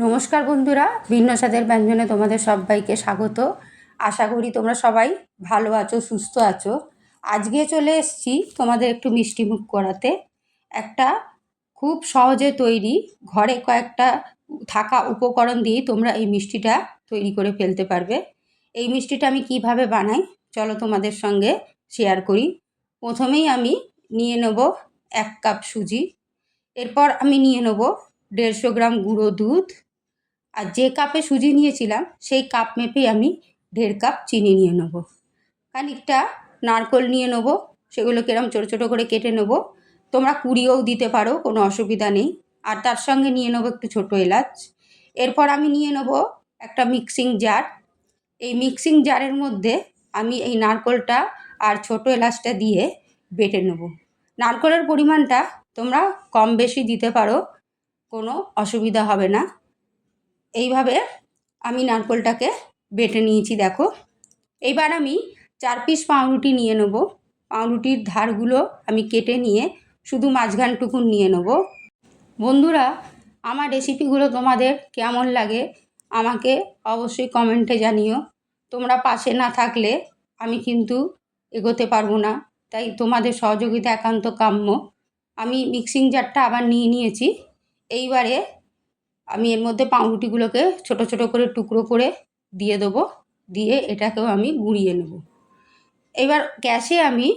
নমস্কার বন্ধুরা ভিন্ন স্বাদের ব্যঞ্জনে তোমাদের সবাইকে স্বাগত। আশা করি তোমরা সবাই ভালো আছো, সুস্থ আছো। আজকে চলে এসেছি তোমাদের একটু মিষ্টিমুখ করাতে। একটা খুব সহজে তৈরি, ঘরে কয়েকটা থাকা উপকরণ দিয়েই তোমরা এই মিষ্টিটা তৈরি করে ফেলতে পারবে। এই মিষ্টিটা আমি কীভাবে বানাই, চলো তোমাদের সঙ্গে শেয়ার করি। প্রথমেই আমি নিয়ে নেব এক কাপ সুজি। এরপর আমি নিয়ে নেব দেড়শো গ্রাম গুঁড়ো দুধ আর যে কাপে সুজি নিয়েছিলাম, সেই কাপ মেপেই আমি দেড় কাপ চিনি নিয়ে নেব। খানিকটা নারকোল নিয়ে নেব সেগুলো এরম ছোটো ছোটো করে কেটে নেব। তোমরা কুড়িয়েও দিতে পারো, কোনো অসুবিধা নেই। আর তার সঙ্গে নিয়ে নেব একটু ছোটো এলাচ। এরপর আমি নিয়ে নেব একটা মিক্সিং জার। এই মিক্সিং জারের মধ্যে আমি এই নারকোলটা আর ছোটো এলাচটা দিয়ে বেটে নেব। নারকোলের পরিমাণটা তোমরা কম বেশি দিতে পারো, কোনো অসুবিধা হবে না। এইভাবে আমি নারকোলটাকে বেটে নিয়েছি, দেখো। এইবার আমি চার পিস পাউরুটি নিয়ে নেব। পাউরুটির ধারগুলো আমি কেটে নিয়ে শুধু মাঝখানটুকুন নিয়ে নেব। বন্ধুরা, আমার রেসিপিগুলো তোমাদের কেমন লাগে আমাকে অবশ্যই কমেন্টে জানিও। তোমরা পাশে না থাকলে আমি কিন্তু এগোতে পারব না, তাই তোমাদের সহযোগিতা একান্ত কাম্য। আমি মিক্সিং জারটা আবার নিয়ে নিয়েছি। এইবারে আমি এর মধ্যে পাউরুটিগুলোকে ছোট ছোট করে টুকরো করে দিয়ে দেবো। দিয়ে এটাকেও আমি গুঁড়িয়ে নেব। এবার গ্যাসে আমি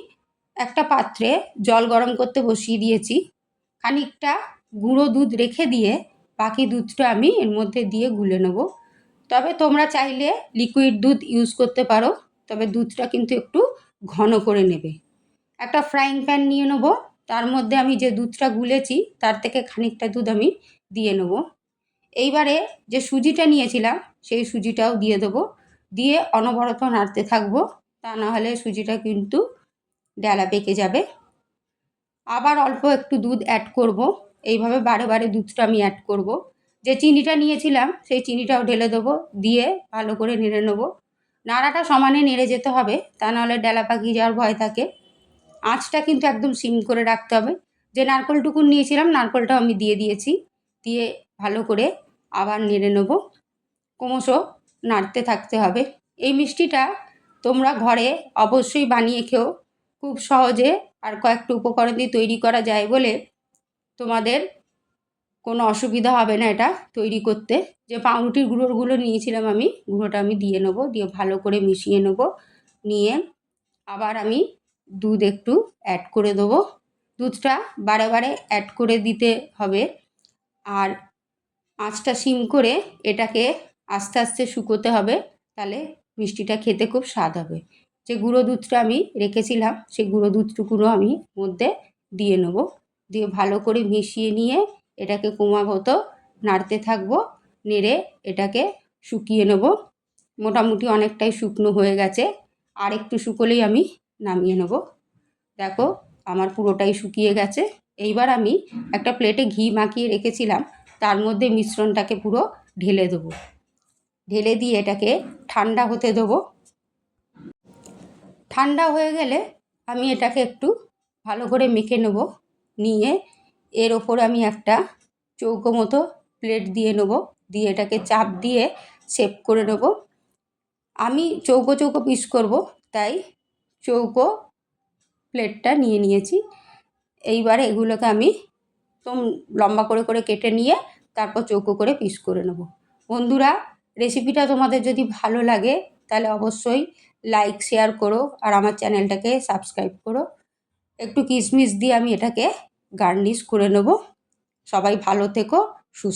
একটা পাত্রে জল গরম করতে বসিয়ে দিয়েছি। খানিকটা গুঁড়ো দুধ রেখে দিয়ে বাকি দুধটা আমি এর মধ্যে দিয়ে গুলে নেব। তবে তোমরা চাইলে লিকুইড দুধ ইউজ করতে পারো, তবে দুধটা কিন্তু একটু ঘন করে নেবে। একটা ফ্রাইং প্যান নিয়ে নেব। তার মধ্যে আমি যে দুধটা গুলেছি, তার থেকে খানিকটা দুধ আমি দিয়ে নেব। এইবারে যে সুজিটা নিয়েছিলাম, সেই সুজিটাও দিয়ে দেবো। দিয়ে অনবরত নাড়তে থাকব, তা নাহলে সুজিটা কিন্তু ডেলা পেকে যাবে। আবার অল্প একটু দুধ অ্যাড করব। এইভাবে বারে বারে দুধটা আমি অ্যাড করব। যে চিনিটা নিয়েছিলাম, সেই চিনিটাও ঢেলে দেবো, দিয়ে ভালো করে নেড়ে নেব। নাড়াটা সমানে নেড়ে যেতে হবে, তা নাহলে ডেলা পাকিয়ে যাওয়ার ভয় থাকে। আঁচটা কিন্তু একদম সিম করে রাখতে হবে। যে নারকোলটুকুন নিয়েছিলাম, নারকলটাও আমি দিয়ে দিয়েছি। দিয়ে ভালো করে আবার নেড়ে নেব। ক্রমশ নাড়তে থাকতে হবে। এই মিষ্টিটা তোমরা ঘরে অবশ্যই বানিয়ে খেও। খুব সহজে আর কয়েকটা উপকরণ দিয়ে তৈরি করা যায় বলে তোমাদের কোনো অসুবিধা হবে না এটা তৈরি করতে। যে পাউরুটির গুঁড়োগুলো নিয়েছিলাম আমি, গুঁড়োটা আমি দিয়ে নেব, দিয়ে ভালো করে মিশিয়ে নেব। নিয়ে আবার আমি দুধ একটু অ্যাড করে দেবো। দুধটা বারে বারে অ্যাড করে দিতে হবে। আর আঁচটা সিম করে এটাকে আস্তে আস্তে শুকোতে হবে। তাহলে মিষ্টিটা খেতে খুব স্বাদ হবে। যে গুঁড়ো দুধটা আমি রেখেছিলাম, সেই গুঁড়ো দুধটুকুনও আমি মধ্যে দিয়ে নেব। দিয়ে ভালো করে মিশিয়ে নিয়ে এটাকে ক্রমাগত নাড়তে থাকব, নেড়ে এটাকে শুকিয়ে নেব। মোটামুটি অনেকটাই শুকনো হয়ে গেছে, আর একটু শুকোলেই আমি নামিয়ে নেব। দেখো, আমার পুরোটাই শুকিয়ে গেছে। এইবার আমি একটা প্লেটে ঘি মাখিয়ে রেখেছিলাম তার মধ্যে মিশ্রণটাকে পুরো ঢেলে দেবো। ঢেলে দিয়ে এটাকে ঠান্ডা হতে দেবো। ঠান্ডা হয়ে গেলে আমি এটাকে একটু ভালো করে মেখে নেব। নিয়ে এর ওপর আমি একটা চৌকো মতো প্লেট দিয়ে নেব। দিয়ে এটাকে চাপ দিয়ে সেভ করে নেব। আমি চৌকো চৌকো পিস করব, তাই চৌকো প্লেটটা নিয়ে নিয়েছি। এইবারে এগুলোকে আমি একদম লম্বা করে করে কেটে নিয়ে তারপর চৌকো করে পিস করে নেব। বন্ধুরা রেসিপিটা তোমাদের যদি ভালো লাগে, তাহলে অবশ্যই লাইক শেয়ার করো আর আমার চ্যানেলটাকে সাবস্ক্রাইব করো। একটু কিশমিশ দিয়ে আমি এটাকে গার্নিশ করে নেব। সবাই ভালো থেকো, সুস্থ